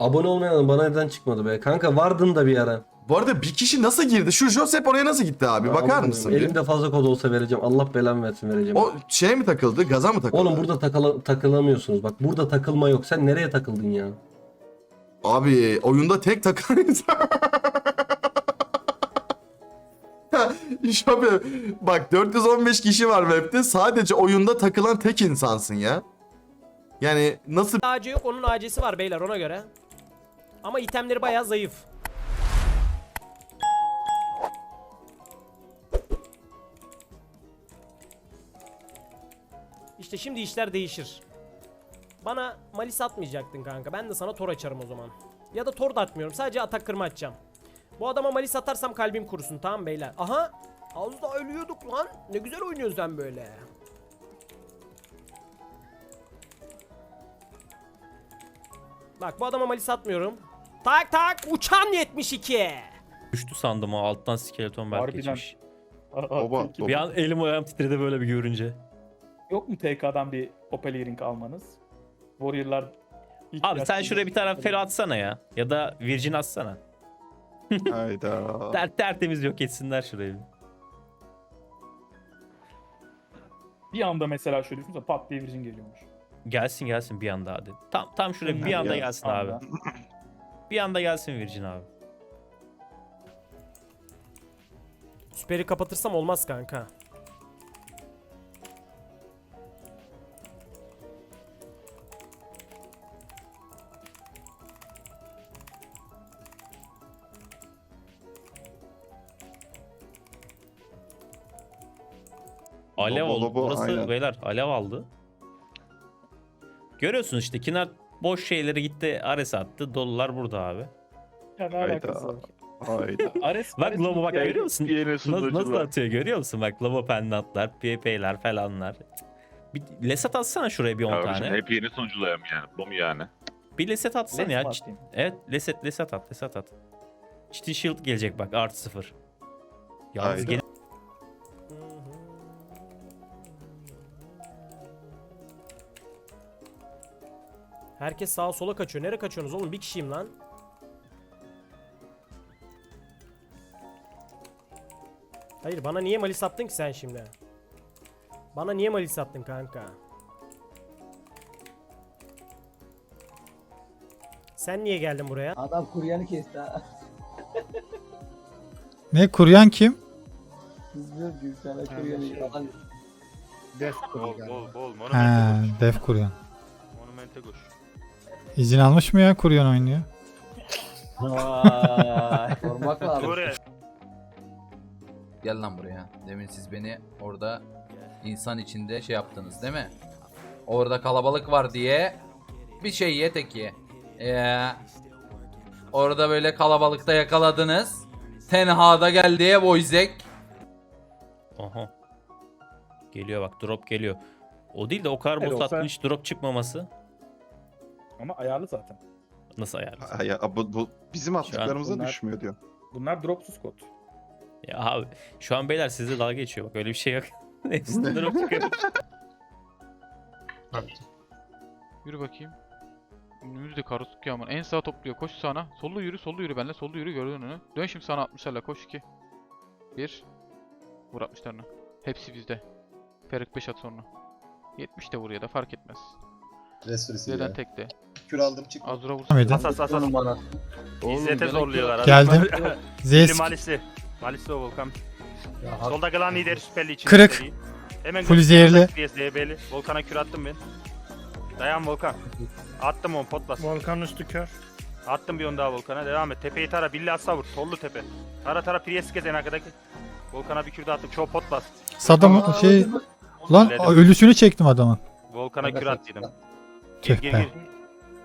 Abone olmayan bana neden çıkmadı be? Kanka vardın da bir ara. Bu arada bir kişi nasıl girdi? Şu Josep oraya nasıl gitti abi? Bakar Aman mısın? Bir? Elimde fazla kod olsa vereceğim. Allah belamı versin vereceğim. O şeye mi takıldı? Gaza mı takıldı? Oğlum burada takıla- takılamıyorsunuz. Bak burada takılma yok. Sen nereye takıldın ya? Abi oyunda tek takan insan. Şöyle bak 415 kişi var webde sadece oyunda takılan tek insansın ya. Yani nasıl AC yok onun AC'si var beyler ona göre. Ama itemleri bayağı zayıf. İşte şimdi işler değişir. Bana malis atmayacaktın kanka. Ben de sana tor açarım o zaman. Ya da tor da atmıyorum. Sadece atak kırma açacağım. Bu adama malis atarsam kalbim kurusun tamam beyler. Aha! Az da ölüyorduk lan. Ne güzel oynuyorsun sen böyle. Bak bu adama malis atmıyorum. Tak tak uçan 72. Düştü sandım o alttan skeleton belki Harbiden. geçmiş. Baba, Bir an elim ayağım titredi böyle bir görünce. Yok mu TK'dan bir Opel almanız? Warrior'lar ilk Abi sen şuraya bir tane fel atsana ya. Ya da Virgin atsana. Hayda. Ter tertemiz yok etsinler şurayı. bir. Bir anda mesela şöyle düşünsene pat diye Virgin geliyormuş. Gelsin gelsin bir anda hadi. Tam tam şuraya bir anda gelsin anda. Bir anda gelsin Virgin abi. Süperi kapatırsam olmaz kanka. Alev oldu. Burası aynen. beyler alev aldı. Görüyorsunuz işte Kinar boş şeyleri gitti Ares attı. Dolular burada abi. Ya ne Hayda. alakası var? Hayda. Ares, Bak Ares Lobo bak yani- görüyor musun? Nasıl, nasıl atıyor görüyor musun? Bak Lobo pendantlar, PP'ler falanlar. Bir lesat atsana şuraya bir 10 Abicim tane. hep yeni sunuculayım yani. Bu mu yani? Bir leset atsana ya. Evet leset leset at leset at. Ciddi shield gelecek bak artı sıfır. Yalnız Hayda. gene Herkes sağa sola kaçıyor. Nereye kaçıyorsunuz oğlum? Bir kişiyim lan. Hayır bana niye malis attın ki sen şimdi? Bana niye malis attın kanka? Sen niye geldin buraya? Adam kuryanı kesti ha. Ne kuryan kim? Bilmiyorum ki sana kuryanı yalan. Bol bol bol. He, Monumente koş. def kuryan. Monumente koş. İzin almış mı ya kuryan oynuyor? Sormak lazım. Buraya. Gel lan buraya. Demin siz beni orada insan içinde şey yaptınız değil mi? Orada kalabalık var diye bir şey ye tek ye. Ee, orada böyle kalabalıkta yakaladınız. Tenha'da geldi diye Boyzek. Aha. Geliyor bak drop geliyor. O değil de o kadar bot hiç drop çıkmaması. Ama ayarlı zaten. Nasıl ayarlı? Ha, ya, bu, bu bizim attıklarımıza bunlar- düşmüyor diyor. Bunlar dropsuz kod. Ya abi şu an beyler sizde dalga geçiyor bak öyle bir şey yok. Hepsinde drop çıkıyor. Yürü bakayım. Önümüzde karusuk yağmur. En sağ topluyor. Koş sağına. Sollu yürü, sollu yürü benle. Sollu yürü gördün önünü. Dön şimdi sana 60'larla koş 2. 1. Vur 60'larına. Hepsi bizde. Ferik 5 at sonra. 70 de vur ya da fark etmez. Neden tekle? Kür aldım çık. Azura vur. Mıydı? As as as as. İzzet'e zorluyorlar. abi. Geldim. Bili Zesk Malisi. Malisi o Volkan. Solda kalan lider süperli için. Kırık. seri. Hemen Full zehirli. DB'li. Volkan'a kür attım ben. Dayan Volkan. Attım on pot bas. Volkan üstü kör. Attım bir on daha Volkan'a. Devam et. Tepeyi tara. Billy atsa vur. Sollu tepe. Tara tara Priest gez en arkadaki. Volkan'a bir kür daha attım. Çoğu pot bas. Sadam şey lan ölüsünü çektim adamın. Volkan'a kür at dedim. Tüh gir be. gir.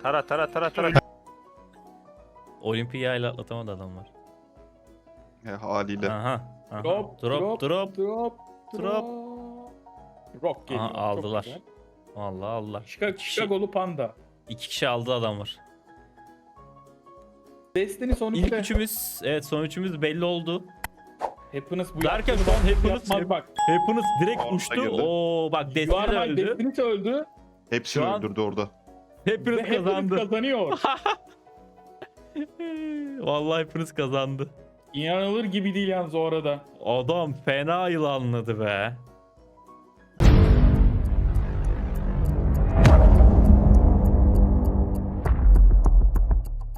Tara tara tara tara. Olimpiya ile atlatamadı adamlar. Ya, haliyle. Aha. aha. Drop, drop, drop. drop, drop. Rock geliyor. Aha, çok aldılar. güzel. Allah Allah. Chicago, Chicago'lu panda. İki kişi aldı adamlar. Destiny son İlk üçte. üçümüz, evet son üçümüz belli oldu. Happiness bu Derken şu an Happiness- yapmaz bak. Happiness direkt Orta uçtu. girdi. Oo bak Destiny de öldü. Destiny öldü. Hepsini an- öldürdü orada. Ve Happiness Happiness kazandı. kazanıyor. Vallahi hepiniz kazandı. İnanılır gibi değil yalnız o arada. Adam fena yılanladı be.